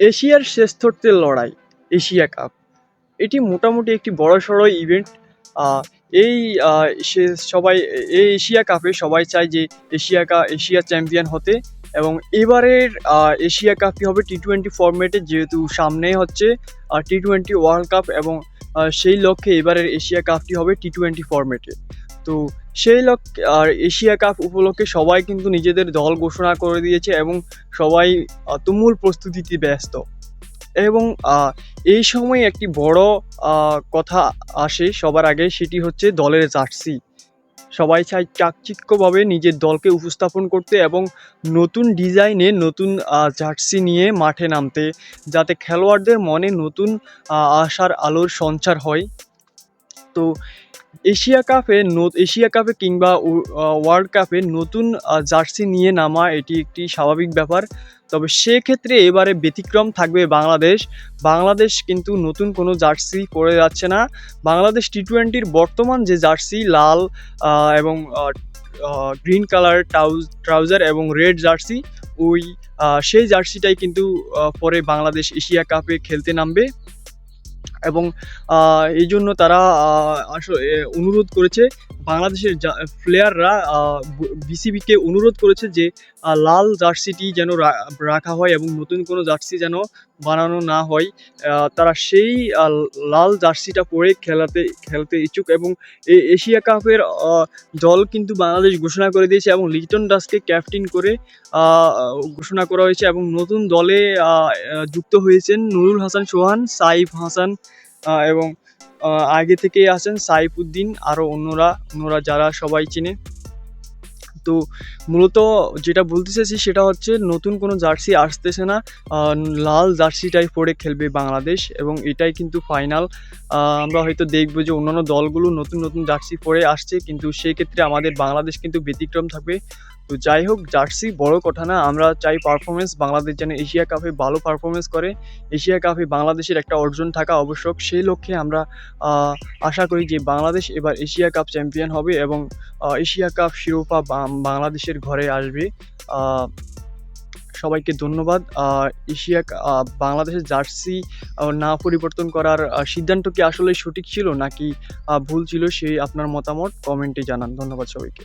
এশিয়ার শ্রেষ্ঠত্বের লড়াই, এশিয়া কাপ। এটি মোটামুটি একটি বড়সড় ইভেন্ট এই সবাই এই এশিয়া কাপে সবাই চায় যে এশিয়া কাপ এশিয়া চ্যাম্পিয়ন হতে এবং এবারের এশিয়া কাপটি হবে? টি টোয়েন্টি ফরম্যাটে যেহেতু সামনেই হচ্ছে টি টোয়েন্টি ওয়ার্ল্ড কাপ এবং সেই লক্ষ্যে এবারের এশিয়া কাপটি হবে টি টোয়েন্টি ফরম্যাটে তো সেই লক্ষ্যে আর এশিয়া কাপ উপলক্ষে সবাই কিন্তু নিজেদের দল ঘোষণা করে দিয়েছে এবং সবাই তুমুল প্রস্তুতিতে ব্যস্ত। এবং এই সময় একটি বড় কথা আসে সবার আগে, সেটি হচ্ছে দলের জার্সি। সবাই চায় চাকচিক্যভাবে নিজের দলকে উপস্থাপন করতে এবং নতুন ডিজাইনে নতুন জার্সি নিয়ে মাঠে নামতে, যাতে খেলোয়াড়দের মনে নতুন আশার আলোর সঞ্চার হয়। তো এশিয়া কাপে এশিয়া কাপে কিংবা ওয়ার্ল্ড কাপে নতুন জার্সি নিয়ে নামা এটি একটি স্বাভাবিক ব্যাপার। তবে সেক্ষেত্রে এবারে ব্যতিক্রম থাকবে বাংলাদেশ। বাংলাদেশ কিন্তু নতুন কোনো জার্সি পরে যাচ্ছে না। বাংলাদেশ টি টোয়েন্টির বর্তমান যে জার্সি, লাল এবং গ্রিন কালার ট্রাউজার এবং রেড জার্সি, ওই সেই জার্সিটাই কিন্তু পরে বাংলাদেশ এশিয়া কাপে খেলতে নামবে। এবং এই জন্য তারা আসলে অনুরোধ করেছে বাংলাদেশের প্লেয়াররা বিসিবিকে অনুরোধ করেছে যে লাল জার্সিটি যেন রাখা হয় এবং নতুন কোনো জার্সি যেন বানানো না হয়। তারা সেই লাল জার্সিটা পরে খেলাতে, খেলতে ইচ্ছুক এবং এই এশিয়া কাপের দল কিন্তু বাংলাদেশ ঘোষণা করে দিয়েছে এবং লিটন দাসকে ক্যাপ্টেন করে ঘোষণা করা হয়েছে এবং নতুন দলে যুক্ত হয়েছেন নুরুল হাসান সোহান, সাইফ হাসান এবং আগে থেকেই আছেন সাইফুদ্দিন আরও অন্যরা অন্যরা যারা সবাই চিনে। তো মূলত যেটা বলতে চাইছি সেটা হচ্ছে নতুন কোনো জার্সি আসতেছে না লাল জার্সিটাই পরে খেলবে বাংলাদেশ এবং এটাই কিন্তু ফাইনাল আমরা হয়তো দেখব যে অন্যান্য দলগুলো নতুন নতুন জার্সি পরে আসছে, কিন্তু সেক্ষেত্রে আমাদের বাংলাদেশ কিন্তু ব্যতিক্রম থাকবে। তো যাই হোক, জার্সি বড় কথা না, আমরা চাই পারফরমেন্স বাংলাদেশ যেন এশিয়া কাপে ভালো পারফরমেন্স করে। এশিয়া কাপে বাংলাদেশের একটা অর্জন থাকা আবশ্যক, সেই লক্ষ্যে আমরা আশা করি যে বাংলাদেশ এবার এশিয়া কাপ চ্যাম্পিয়ন হবে এবং এশিয়া কাপ শিরোপা বাংলাদেশের ঘরে আসবে। সবাইকে ধন্যবাদ। এশিয়া বাংলাদেশের জার্সি না পরিবর্তন করার সিদ্ধান্ত কি আসলে সঠিক ছিল নাকি ভুল ছিল সেই আপনার মতামত কমেন্টে জানান। ধন্যবাদ সবাইকে।